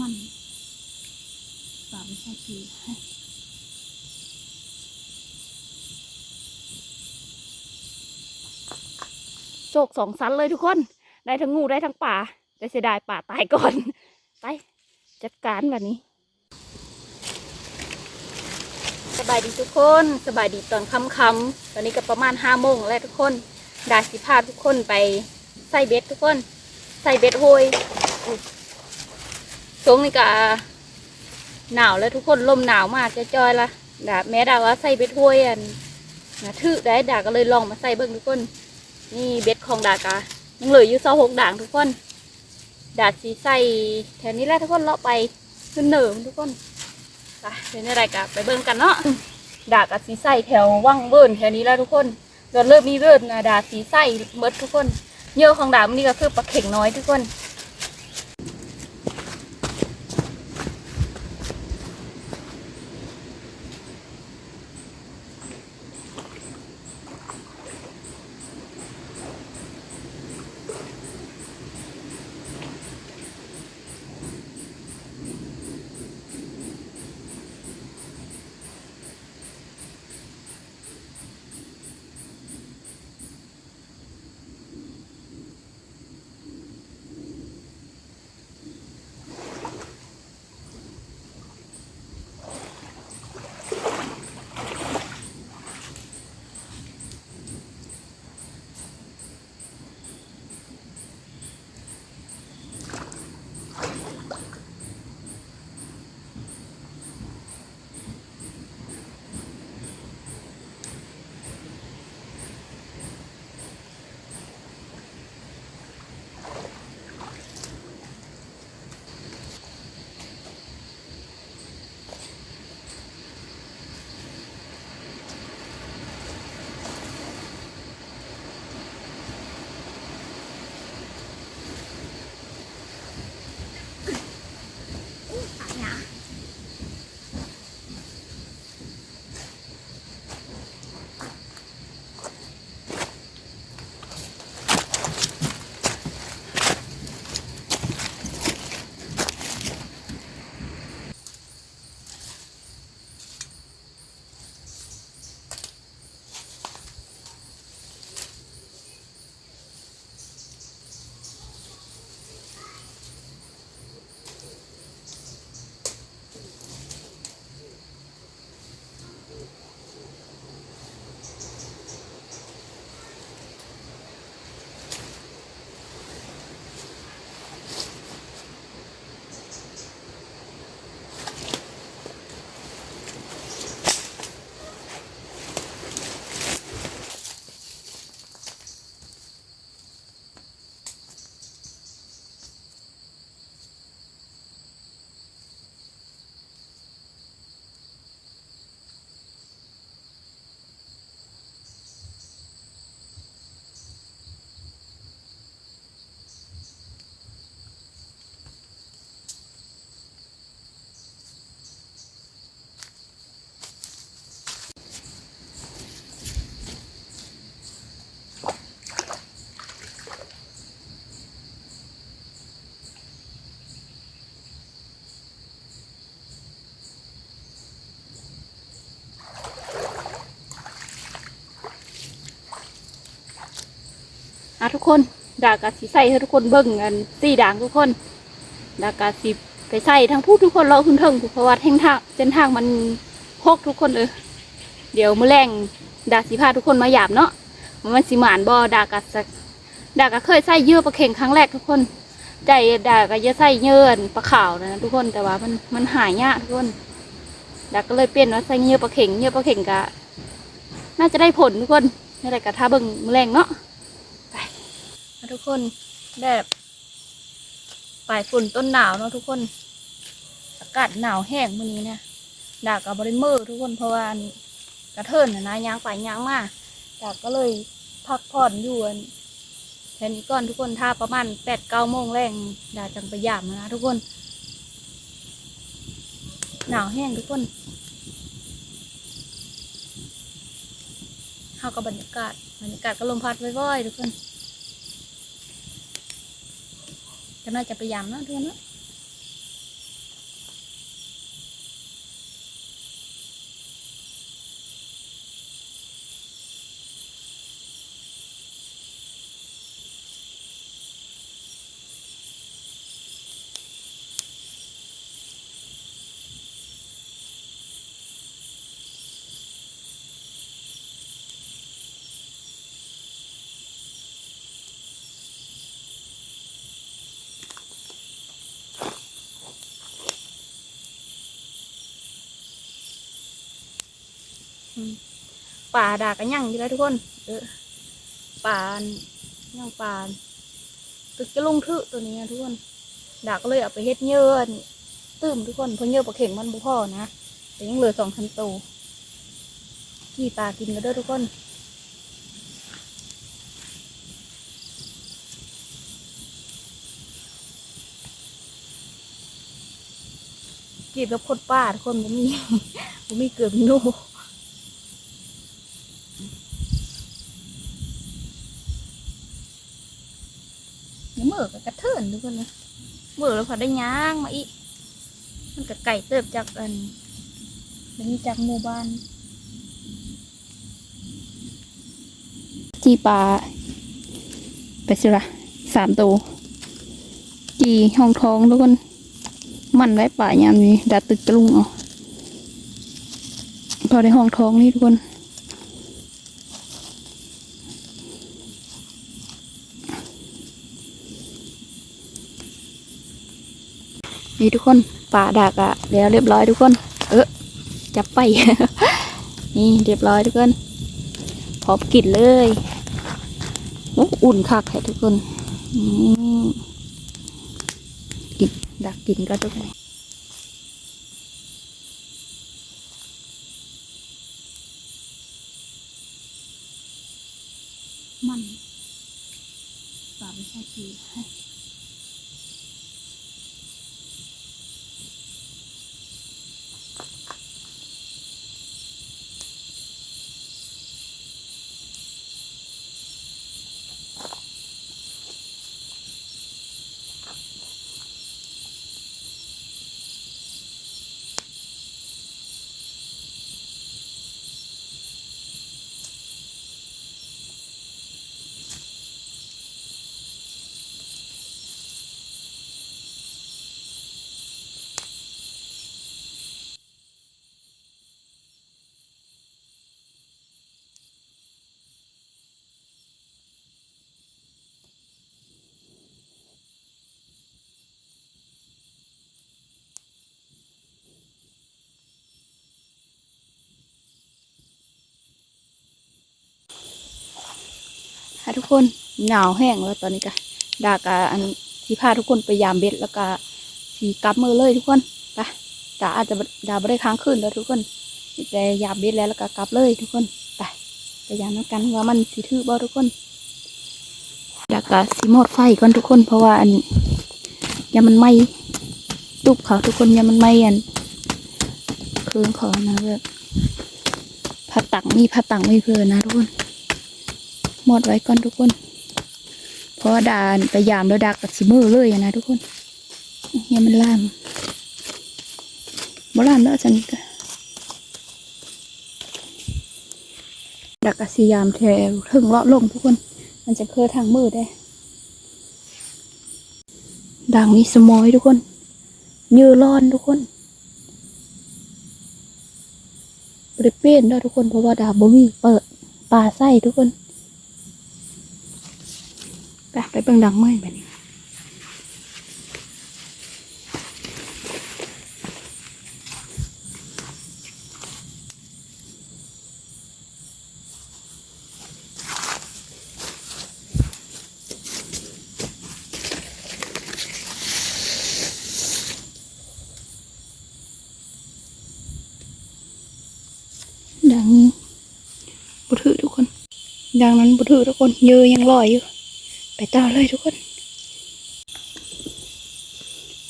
มันปาไม่ใช่ทีให้โจกสองสันเลยทุกคน ได้ทั้งงูได้ทั้งป่าแต่เสียดายป่าตายก่อน ไป จัดการแบบนี้ สบายดีทุกคนสบายดีตอนค่ำๆตอนนี้ก็ประมาณห้าโมงแล้วทุกคนดาสิพาทุกคนไปใส่เบ็ดทุกคน ใส่เบ็ดโฮย ช่วงนี้ก็หนาวแล้วทุกคนลมหนาวมากจะจอยละดาแม้ดาว่าใส่เบ็ดโฮยอันนะถือได้ดาก็เลยลองมาใส่เบิ่งทุกคน นี่เบ็ดของดากะยังเหลืออยู่ซอหกด่างทุกคน ดาสีใส่แถวนี้แหละทุกคนเลาะไปขึ้นเหนิมทุกคนไปเป็นอะไรกะไปเบิ่งกันเนาะดากะสีใส่แถวว่างเบิ่นแถวนี้แล้วทุกคนเริ่มเริ่มมีเบิ่นนะดาสีใส่เบิดทุกคนเยื่อของดามันนี่ก็คือปลาเข่งน้อยทุกคนะทุกคนดากาสีใส่ให้ทุกคนเบิ่งกันสี่ด่างทุกคน ดากาสีไปใส่ทั้งผู้ทุกคนเราขึ้นเทิงเพราะว่าเส้นทางเส้นทางมันพกทุกคนเลยเดี๋ยวมื้อแรงดาสีพาทุกคนมาหยาบเนาะมันสิหมานบ่ดากาสกดากาเคยใส่เยื่อปลาเข่งครั้งแรกทุกคน ใจดากาจะใส่เยื่อปลาขาวนะทุกคนแต่ว่ามันมันหายากทุกคนดาก็เลยเปลี่ยนว่าใส่เยื่อปลาเข่งเยื่อปลาเข่งกะน่าจะได้ผลทุกคนนี่แหละกะท่าเบิ่งมื้อแรงเนาะ ทุกคนแบบปลายฝนต้นหนาวเนาะทุกคน อากาศหนาวแห้งมื้อนี้เนี่ยดากกับบริเมอร์ทุกคนเพราะว่าอันกระเทินนะนะยางไปยางมาดากก็เลยพักผ่อนอยู่นแค่นี้ก่อนทุกคนถ้าประมาณแปดเก้าโมงแรงดาจังไปยามนะทุกคน หนาวแห้งทุกคนเข้ากับบรรยากาศบรรยากาศก็ลมพัดว่อยๆทุกคน ก็น่าจะพยายามเนะทุกคนเนะ อืม ป่าด่ากันยั่งอยู่แล้วทุกคน เออป่ายังป่าตึกจะลงทึตัวนี้นะทุกคนด่าก็เลยเอาไปเฮ็ดเยื่อนตื้มทุกคนเพราะเยื่อปลาเข่งมันบุพ่อนะแต่ยังเหลือสองพันตัวกี่ปลากินกันเด้อทุกคนกีบกับคนป้าทุกคนผมมีผมมีเกือบโน่เดี๋ยวมื อกับกระเทินทุกคนนะมือแล้วพอได้ย่างมาอีก มันกับไก่เติบจากอันนี้จากหมู่บ้าน จีปลาไปสิละสามตัวจีห้องท้องทุกคน มันไว้ป่ายามนี้ดัดตึกตะลุงเอาพอได้ห้องท้องนี่ทุกคน นี่ทุกคนป่าดักอะแล้วเรียบร้อยทุกคน เออจับไป นี่เรียบร้อยทุกคนพร้อมกินเลยโอ้อุ่นคักแท้ทุกคนกินดักกินก็ทุกคนมันสาไมนาที ค่ะทุกคนหนาวแห้งแล้วตอนนี้ก็ดากะอันที่พาทุกคนไปยามเบ็ดแล้วก็สีกลับมือเลยทุกคนไปดาอาจจะดาไม่ได้ค้างคืนแล้วทุกคนแต่ยามเบ็ดแล้วแล้วก็กลับเลยทุกคนไปไปยามน้ำกันว่ามันสีถือบ่ทุกคนดากะสีหมดไฟก่อนทุกคน เพราะว่าอันยามันไหมตุบเขาทุกคนยามันไหมอันครื่องเขานะแบบผัดตังมีผัดตังไม่เพลินนะทุกคน หมดไว้ก่อนทุกคน เพราะว่าดานไปยามแล้วดักกับสิมือเลยนะทุกคนเนี่ยมันล่ามบ่ล่ามแล้วจันก็ดักกับสิยามแถวถึงเลาะลงทุกคน มันจะเคลื่อทางมือได้ดังนี้สมอยทุกคนเยือร้อนทุกคนบริเปลี่ยนด้วยทุกคนเพราะว่าดาบบ่มีเปิดปลาไส้ทุกคน ไปไปเบิ่งดังไหมแบบนี้ดังบุถือทุกคนดังนั้นบุถือทุกคนเยอะยังลอยอยู่ ไปต่อเลยทุกคน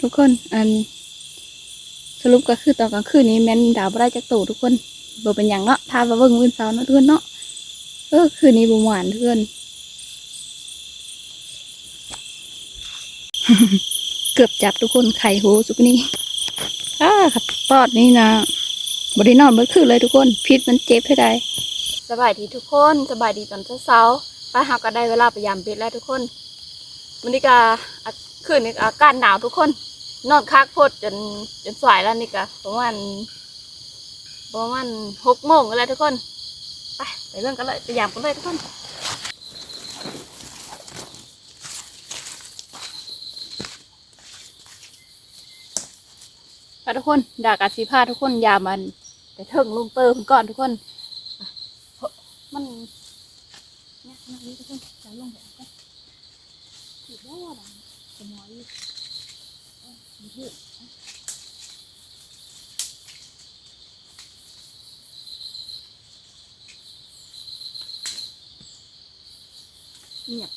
ทุกคนอันสรุปก็คือตอนกลางคืนนี้แม่นดาวบ่ได้จากตู่ทุกคนบ่เป็นอย่างเนาะถ้าว่าเบิ่งมื้อเช้าเนาะทุกคนเนาะเออคืนนี้บ่หวานทุกคนเกือบจับทุกคนไข่โหสุกนี้อ้าขัดปอดนี่นะบ่ได้นอนเมื่อคืนเลยทุกคน พิษมันเจ็บให้ได้สบายดีทุกคนสบายดีตอนเช้าๆ ป้าเฮาก็ได้เวลาไปยามเบ็ดแล้วทุกคนวันนี้ก็อะคืนนี้อากาศหนาวทุกคน นอนคักโพดจนจนสายแล้วนี่ก็ประมาณประมาณหกโมงแล้วทุกคน ไปไปเรื่องกันเลยไปยามกันเลยทุกคนค่ะทุกคนดากาสีผ้าทุกคนยามัน แต่เถิงลุงเตอร์ก่อนทุกคนนี่ ทุกคนจะลงไปเอากันถือว่าว่าดังจะน้อยอยู่เอามีเถอะเอาเงียบ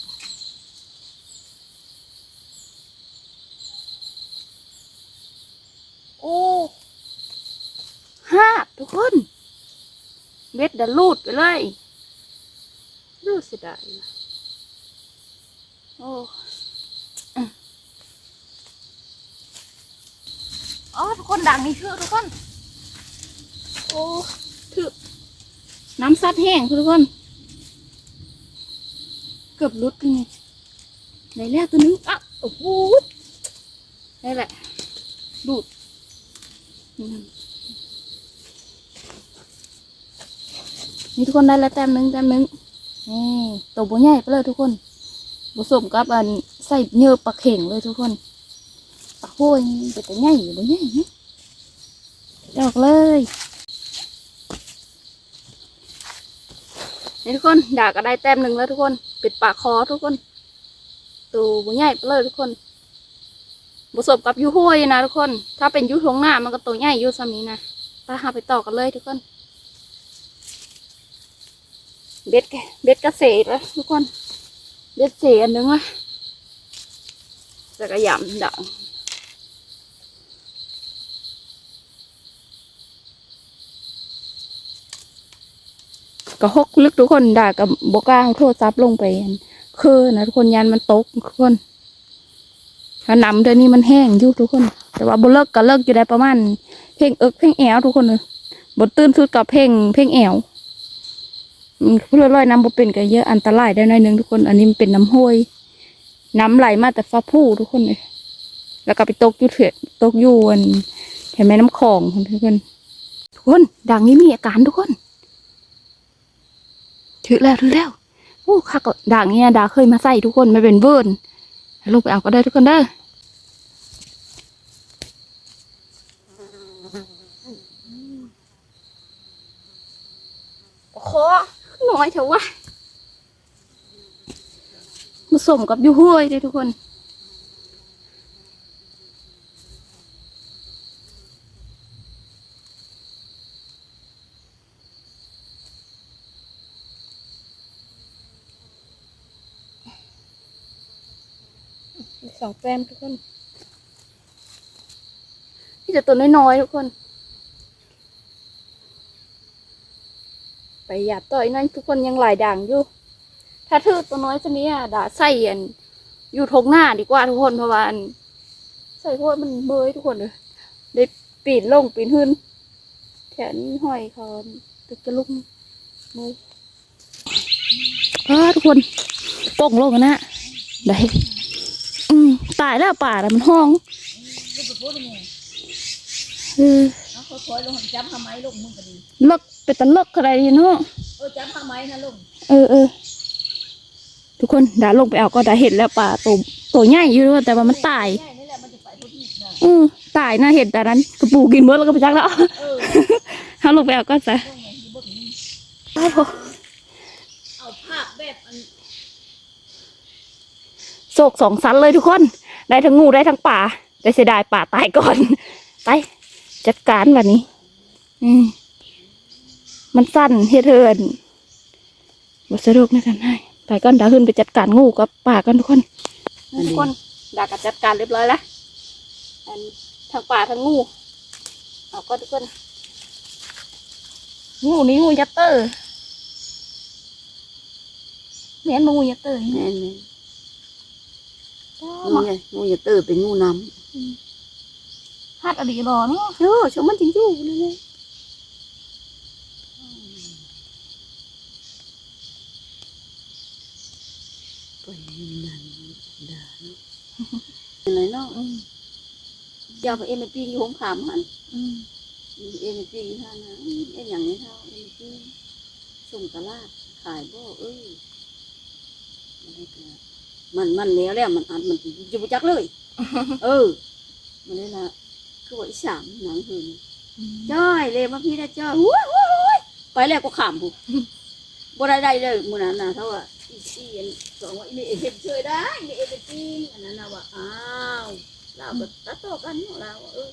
โอ้ห้าทุกคนเม็ดดะลูดไปเลย เสียดายนะโอ้อืมอ๋อทุกคนดังนี่คือทุกคน โอ้ถือน้ำซัดแห้งทุกคน เกือบรุดนี่ไหนแล้วตัวนึงอะโอ้โหนี่แหละ ดูดนี่นี่ทุกคนได้แล้วแต้มหนึ่งแต้มหนึ่ง นี่ตัวบัวใหญ่ไปเลยทุกคนผสมกับอันใส่เนื้อปลาเข่งเลยทุกคนปลาโห้ยเป็นตัวใหญ่บัวใหญ่นี่ดอกเลยนี่ทุกคนดาก็ได้แต้มหนึ่งแล้วทุกคน ปิดปากคอทุกคน ตัวบัวใหญ่ไปเลยทุกคนผสมกับยูห้วยนะทุกคน ถ้าเป็นยูทงหน้ามันก็ตัวใหญ่ยูซ้ำนี้นะไปหาไปต่อกันเลยทุกคน เบ็ดแกเบ็ดกระเสดแล้วทุกคน เบ็ดเสีอันนึงวะจะกระยำดังก็หกลึกทุกคนด่ากับบกล้าเอาโทษซับลงไป คือนะทุกคนยันมันตกทุกคนถ้านำเดือนนี้มันแห้งอยู่ทุกคน แต่ว่าบเลิกก็เลิกอยู่ได้ประมาณ เพลงเอิกเพลงแอวทุกคนเลยบตื่นสุดกับเพลงเพลงแอว พื่อลอยน้ำบ่เป็นก็เยอะอันตรายได้หน่อยหนึงทุกคน อันนี้มันเป็นน้ำห้วย น้ำไหลมาแต่ฟ้าผู้ทุกคนเลยแล้วก็ไปตกยู่เถื่อนตกยูนเห็นไหมน้ำคลองทุกคนทุกคนดังนี้มีอาการทุกคนถือแล้วถือแล้วโอ้คักด่างเนี้ยดาเคยมาใส่ทุกคนไม่เป็นเวิร์นลงไปเอาก็ได้ทุกคนเด้อขอ น้อยเถอะวะผสมกับยูห้วยเลยทุกคน สองแฟ้มทุกคน นี่จะตัวน้อยๆทุกคน ไปหยาบต่อยนั่นทุกคนยังหลายด่างอยู่ ถ้าถือตัวน้อยชนิดอะด่าใส่อันอยู่ทงหน้าดีกว่าทุกคนเพราะว่าอันใส่พวกมันเบยทุกคนเลยได้ปีนลงปีนขึ้นแขนห้อยคอตึกจะลุกมือเออทุกคนโป่งลงกันนะได้อืมตายแล้วป่าแล้วมันห้องลูกไปพูดยังไงเออเอาเขาถอยลงจับทำไมลูกมึงก็ดี เลิกไปตะเลิกอะไรเนาะเออจับทำไมนะลูกเออเออทุกคนดาลงไปเอาก็ดาเห็นแล้วป่าตัวตัวใหญ่อยู่ด้วยแต่ว่ามันตายใช่นี่แหละมันจะไปพูดอีกนะอือตายนะเห็นแต่นั้นกระปูกินเมื่อแล้วก็ไปจักแล้วเออถ้าลงไปเอาก็จะลงไงที่บดนี้อ้าวเอาภาพแบบอันโศกสองสันเลยทุกคน ได้ทั้งงูได้ทั้งป่าแต่เสียดายป่าตายก่อน ไปจัดการวันนี้ อืม มันสั้นเฮ็ดเทินบสะดวกในการให้ไปก่อนดาขึ้นไปจัดการงูกับป่ากันทุกคนทุกคนดากัจัดการเรียบร้อยแล้วอันทั้งป่าทั้งงูเอาก็ทุกคนงูนี้งูยัตเตอร์เมียนมางูยัตเตอร์นี่แม่นแม่นจ้างูไงงูอย่าเตอเป็นงูน้ฮัดอดีรอเนาะำเออชมมันจริงอยู่เลยเลยไปนั่นดาเนาะอะไรเนาะยาวไปเอ็มปีอยู่หงขามหันอืมเอ็มปีท่านะเอ็มอย่างนี้เท่าเอ็มปีส่งตลาดขายบ่เออมันมันแล้วแล้วมันอันมันอยู่ประจักเลย เออ มันนี่ละคือว่าอีสามหนังหืนจ้อยเลยมาพี่นะจ้อยหุ้ยหุ้ยหุ้ยไปแล้วก็ขามบุ บ่ได้ได้เลยมื้อนั้นน่ะเท่าว่าอีอีอันสองว่าอีนี่เฮ็ดช่วยได้นี่เอไปกินอันนั้นน่ะว่าอ้าวเราก็ตัดต่อกันเนาะเราเออ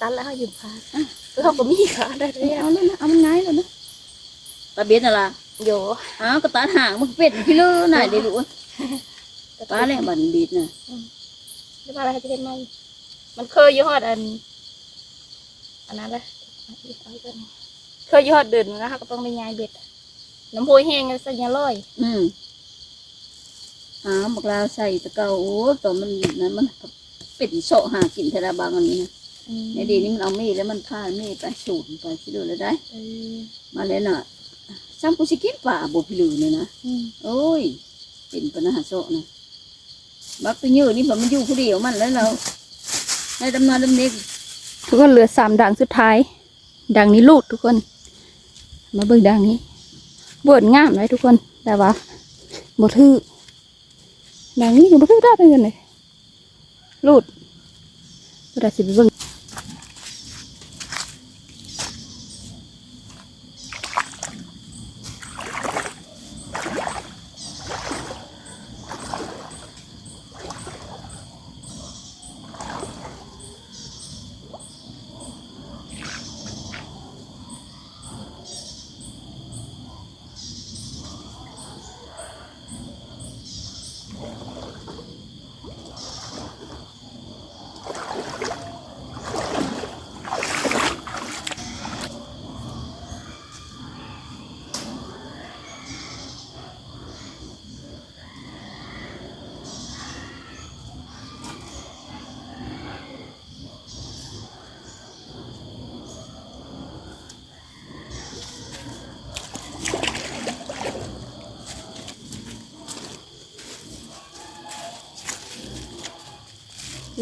ตัดแล้วเขาหยิบขาแล้วเขาก็มีขาได้เลยเอาแล้วนะเอามันง่ายแล้วนะตาเบ็ดน่ะล่ะโยอ้าวก็ตัดหางมันเป็ดพี่เลยน่ะเดี๋ยวรู้ป้าแหละบันบีดน่ะไม่ว่าอะไรจะเป็นไงมันเคยยี่ห้ออันอันนั้นเลยเอาอีกอันหนึ่งเคยยี่ห้อเดินนะคะก็ต้องไปยายเบ็ดน้ำพุแห้งสัญญาลอยอืมหาบักลาวใส่ตะเกาโอ้ตอนมันนั้นมันเป็ดโซะหากินเทระบางอันนี้นะอืม ในดีนี่มันเอามีดแล้วมันพามีดไปสูดไปที่ดูแล้วได้เออมาแล้วน่ะซ้ำกูสิกินป่าบ่พี่ลือเนี่ยนะอืมโอ้ย เป็นปัญหาโซะนะบักตัวยืดนี่ผมมันอยู่ผู้เดียวมันแล้วเราในดำนาดำเน็กทุกคนเหลือสามดังสุดท้าย ดังนี้ลูดทุกคน มาเบิ่งดังนี้บวดงามเลยทุกคน แต่ว่าบทื่อดังนี้ก็บทื่อได้เป็นกันเลยลูดเราสิไปเบิ่ง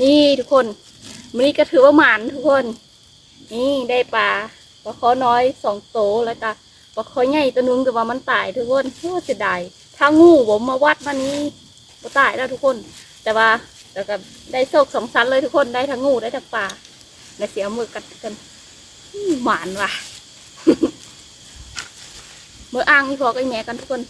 นี่ทุกคนมันนี้ก็ถือว่าหมานทุกคน นี่ได้ปลาปลาคอน้อยสองโตแล้วจ้ะปลาคอใหญ่ตัวนึงแต่ว่ามันตายทุกคนโคตรเสียดายถ้างูผมมาวัดมานี้ก็ตายแล้วทุกคน แต่ว่าแล้วก็ได้โชคสองชั้นเลยทุกคนได้ทั้งงูได้ทั้งปลาในเสียมือกัดกันหมานว่ะเมื่ออ้างนี่พอก็แม่กันทุกคน